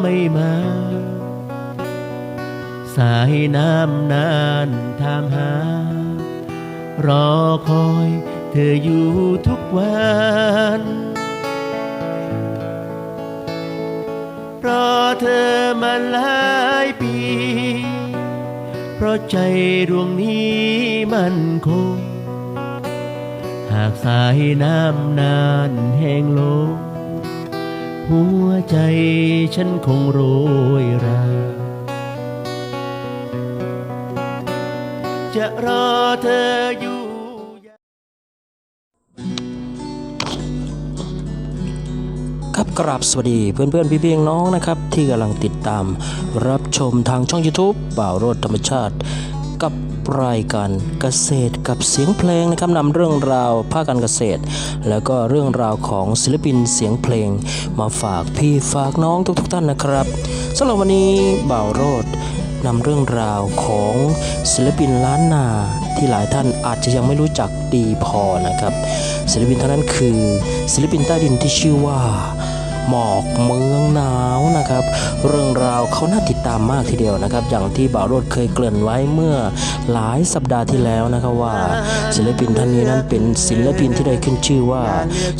ไม่มา สายน้ำนานถามหา รอคอยเธออยู่ทุกวัน เพราะเธอมาหลายปี เพราะใจดวงนี้มันคง หากสายน้ำนานแห้งลง หัวใจฉันคงโรยรา จะรอเธออยู่ครับกราบสวัสดีเพื่อนเพื่อนพี่เพียงน้องนะครับ ที่กำลังติดตามรับชมทางช่อง YouTube บ่าวโรดธรรมชาติ กับ รายการเกษตรกับเสียงเพลงนะครับนำเรื่องราวภาคการเกษตร แล้วก็เรื่องราวของศิลปินเสียงเพลง มาฝากพี่ฝากน้องทุกๆท่านนะครับสำหรับวันนี้บ่าวโรดนำเรื่องราวของศิลปินล้านนาที่หลายท่านอาจจะยังไม่รู้จักดีพอนะครับ ศิลปินท่านนั้นคือ ศิลปินใต้ดินที่ชื่อว่า หมอกเมืองหนาวนะครับ เรื่องราวเขาน่าติดตามมากทีเดียวนะครับ อย่างที่บ่าวโรดเคยเกริ่นไว้เมื่อหลายสัปดาห์ที่แล้วนะครับว่า ศิลปินท่านนี้นั้นเป็นศิลปินที่ได้ขึ้นชื่อว่า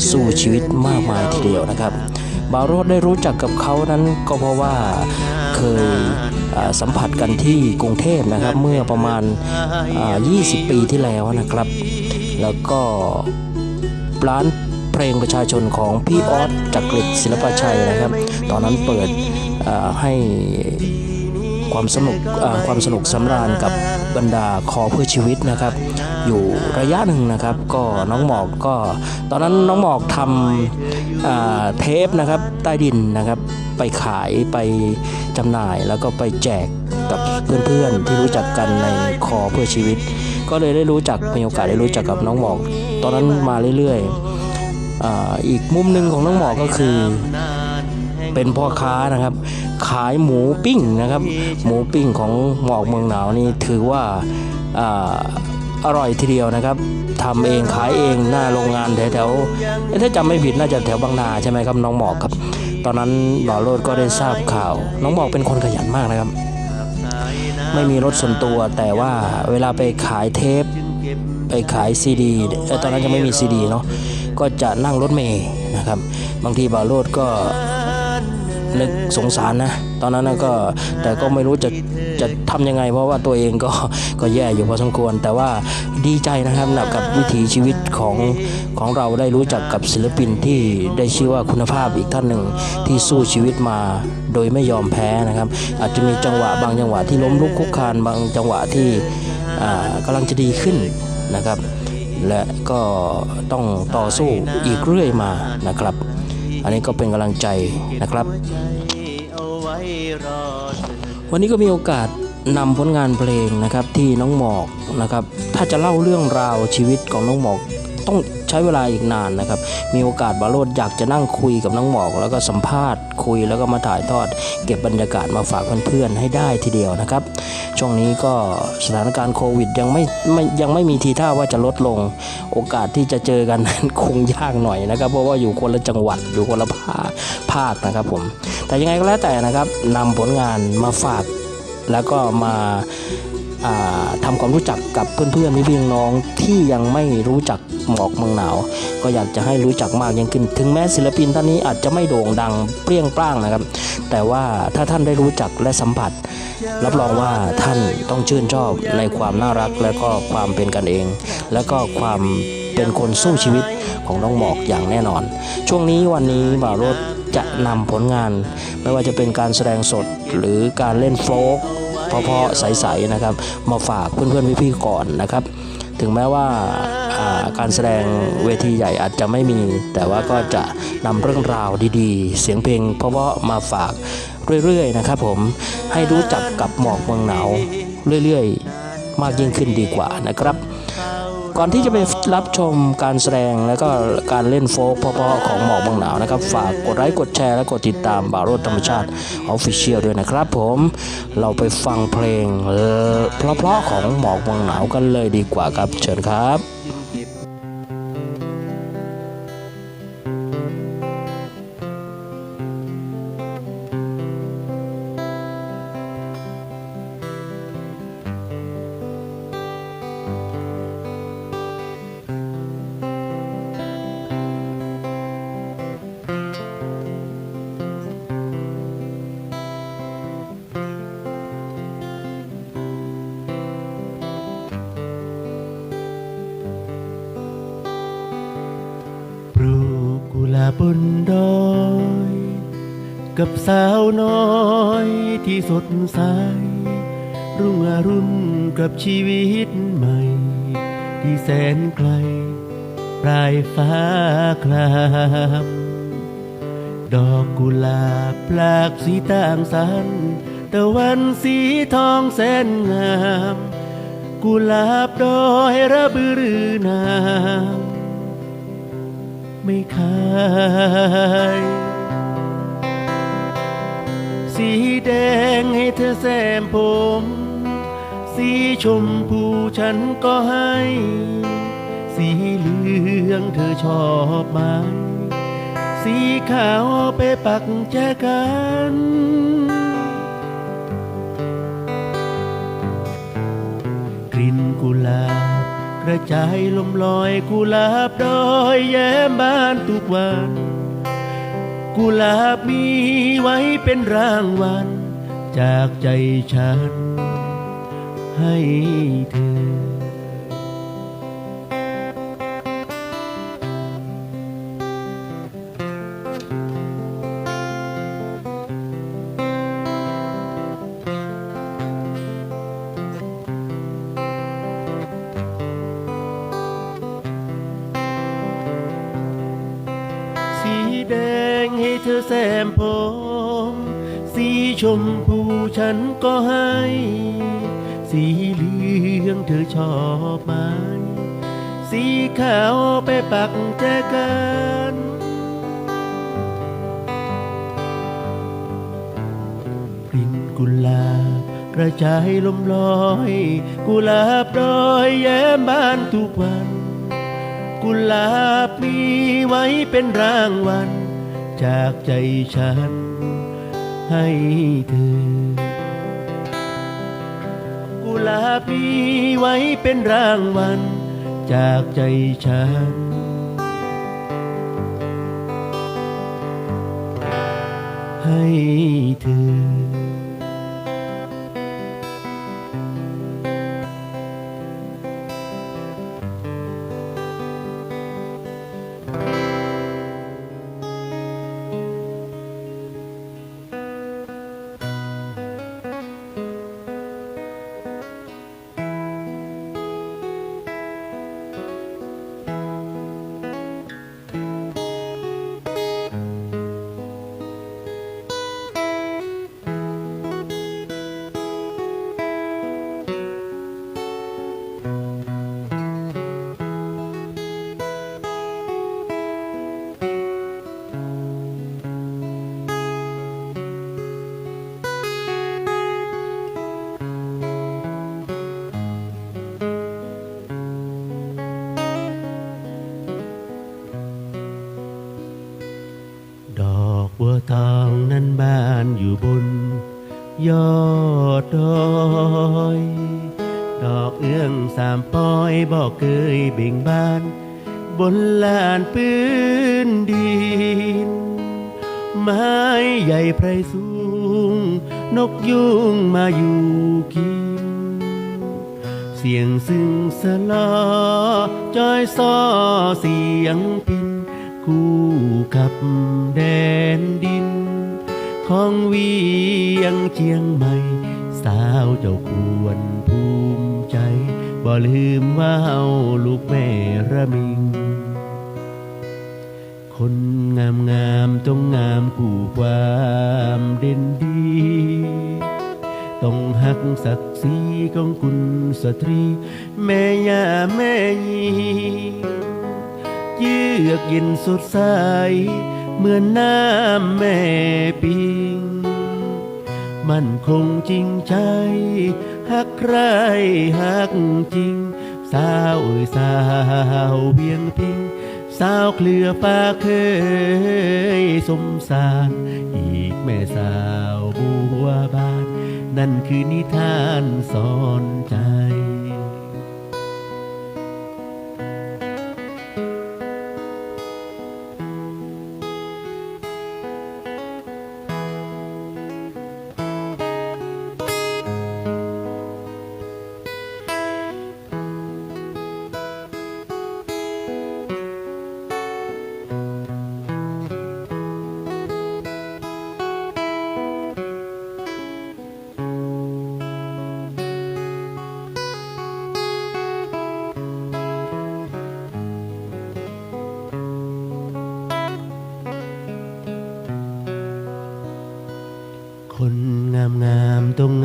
สู้ชีวิตมากมายทีเดียวนะครับบ่าวโรดได้รู้จักกับเขานั้นก็เพราะว่าเคยอ่าสัมผัสกันที่กรุงเทพนะครับ เมื่อประมาณอ่า20 ปีที่แล้วนะครับ แล้วก็ร้าน เพลงประชาชนของพี่ออสจักริดศิลปชัยนะครับ ตอนนั้นเปิดให้ความสนุกความสนุกสำราญกับบรรดาคอเพื่อชีวิตนะครับ อยู่ระยะหนึ่งนะครับ ก็น้องหมอกก็ ตอนนั้นน้องหมอกทำเทปนะครับใต้ดินนะครับไปขายไปจำหน่ายแล้วก็ไปแจกกับเพื่อนๆ ที่รู้จักกันในคอเพื่อชีวิต ก็เลยได้รู้จักมีโอกาสได้รู้จักกับน้องหมอก ตอนนั้นมาเรื่อยๆ อีกมุมหนึ่งของน้องหมอก็คือ เป็นพ่อค้านะครับ ขายหมูปิ้งนะครับ หมูปิ้งของหมอกเมืองหนาวนี่ถือว่าอร่อยทีเดียวนะครับทำเองขายเองหน้าโรงงานแถวๆถ้าจำไม่ผิดน่าจะแถวบางนาใช่ไหมครับน้องหมอกครับ ตอนนั้นหล่อโรดก็ได้ทราบข่าว น้องหมอกเป็นคนขยันมากนะครับ ไม่มีรถส่วนตัวแต่ว่าเวลาไปขายเทป ไปขายซีดีตอนนั้นยังไม่มีซีดีเนาะ ก็จะนั่งรถเมย์นะครับ บางทีบาโรดก็นึกสงสารนะ ตอนนั้นก็แต่ก็ไม่รู้จะจะทำยังไง เพราะว่าตัวเองก็ก็แย่อยู่พอสมควร แต่ว่าดีใจนะครับนะกับวิถีชีวิตของของเราได้รู้จักกับศิลปินที่ได้ชื่อว่าคุณภาพอีกท่านหนึ่งที่สู้ชีวิตมาโดยไม่ยอมแพ้นะครับ อาจจะมีจังหวะบางจังหวะที่ล้มลุกคลุกคลานบางจังหวะที่อ่ากำลังจะดีขึ้นนะครับ และก็ต้องต่อสู้อีกเรื่อยมานะครับ อันนี้ก็เป็นกำลังใจนะครับ วันนี้ก็มีโอกาสนำผลงานเพลงนะครับที่น้องหมอกนะครับ ถ้าจะเล่าเรื่องราวชีวิตของน้องหมอก ต้องใช้เวลาอีกนานนะครับ มีโอกาสบาโรดอยากจะนั่งคุยกับน้องหมอก แล้วก็สัมภาษณ์คุยแล้วก็มาถ่ายทอด เก็บบรรยากาศมาฝากเพื่อนๆให้ได้ทีเดียวนะครับ ช่วงนี้ก็สถานการณ์โควิดยังไม่ไม่ยังไม่มีทีท่าว่าจะลดลง โอกาสที่จะเจอกันนั้นคงยากหน่อยนะครับ เพราะว่าอยู่คนละจังหวัดอยู่คนละภาคภาคนะครับผม แต่ยังไงก็แล้วแต่นะครับนำผลงานมาฝากแล้วก็มา อ่าทำความรู้จักกับเพื่อนๆพี่ๆน้องที่ยังไม่รู้จักหมอกเมืองหนาว ก็อยากจะให้รู้จักมากยิ่งขึ้น ถึงแม้ศิลปินท่านนี้อาจจะไม่โด่งดังเปรี้ยงปร้างนะครับ แต่ว่าถ้าท่านได้รู้จักและสัมผัส รับรองว่าท่านต้องชื่นชอบในความน่ารักและก็ความเป็นกันเอง และก็ความเป็นคนสู้ชีวิตของน้องหมอกอย่างแน่นอน ช่วงนี้วันนี้บ่าวรถจะนำผลงาน ไม่ว่าจะเป็นการแสดงสดหรือการเล่นโฟล์ก เพราะๆใสๆนะครับ มาฝากเพื่อนๆพี่ๆก่อนนะครับ ถึงแม้ว่าการแสดงเวทีใหญ่อาจจะไม่มี แต่ว่าก็จะนำเรื่องราวดีๆ เสียงเพลงเพราะๆมาฝากเรื่อยๆนะครับผมให้รู้จักกับหมอกเมืองหนาวเรื่อยๆ มากยิ่งขึ้นดีกว่านะครับ ก่อนที่จะไปรับชมการแสดงและก็การเล่นโฟล์กเพาะๆของหมอกบางหนาวนะครับ ฝากกดไลค์กดแชร์และกดติดตามบาโรดธรรมชาติออฟฟิเชียลด้วยนะครับผมเราไปฟังเพลงเพราะๆของหมอกบางหนาวกันเลยดีกว่าครับเชิญครับ บนดอย กับสาวน้อยที่สดใสรุ่งอรุณกับชีวิตใหม่ ที่แสนไกล ปลายฟ้าครามดอกกุหลาบปลากสีต่างสันตะวันสีทองแสนงาม กุหลาบดอยระบือรือน้ำ ไม่คายสีแดงให้เธอแซมผม สีชมพูฉันก็ให้ สีเหลืองเธอชอบไหมสีขาวไปปักแจกันกลิ่นกุหลาบ กระจายลมลอยกุหลาบดอยแย้มบานทุกวัน กุหลาบมีไว้เป็นรางวัลจากใจฉันให้เธอ ธอแซมผมสีชมพูฉันก็ให้ สีเหลืองเธอชอบไหมสีขาวไปปักแจกันกลิ่นกุหลาบกระจายลมลอย กุหลาบดอยแย้มบานทุกวัน กุหลาบมีไว้เป็นรางวัล จากใจฉันให้เธอ กุหลาบมีไว้เป็นรางวัลจากใจฉัน ให้เธอ บัวทองนั้นบานอยู่บน ยอดดอย ดอกเอื้องสามปอยบอกเคยเบ่งบาน บนลานปืนดิน ไม้ใหญ่ไพรสูง นกยุงมาอยู่กิน เสียงซึ่งสลอจอยซอเสียงพิน คู่กับแดนดิน ของเวียงเชียงใหม่ สาวเจ้าควรภูมิใจ บ่ลืมว่าเฮาลูกแม่ระมิง คนงามงามต้องงามคู่ความเด่นดี ต้องหักศักดิ์ศรีของคุณสตรี แม่ย่าแม่ยี เยือกเย็นสดใส เหมือนน้ำแม่ปิง มันคงจริงใจหักใครหักจริง สาวเอ่ยสาวเพียงพิง สาวเคลือฟ้าเคยสมสารอีกแม่สาวบัวบาน นั่นคือนิทานสอนใจ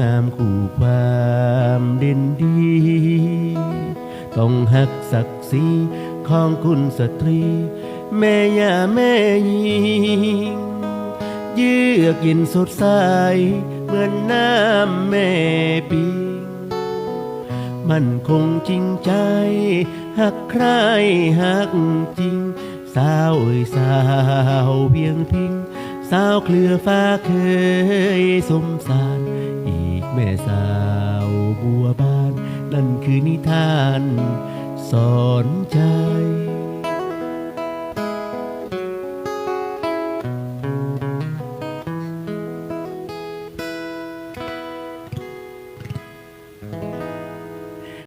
งามคู่ความเด่นดี ต้องหักศักดิ์ศรีของคุณสตรี แม่ย่าแม่ยิงเยือกเย็นสดใสเหมือนน้ำแม่ปิงมันคงจริงใจ หักใครหักจริง สาวเอ่ยสาวเพียงพิง สาวเคลือฟ้าเคยสมสาร แม่สาวบัวบาน นั่นคือนิทาน สอนใจ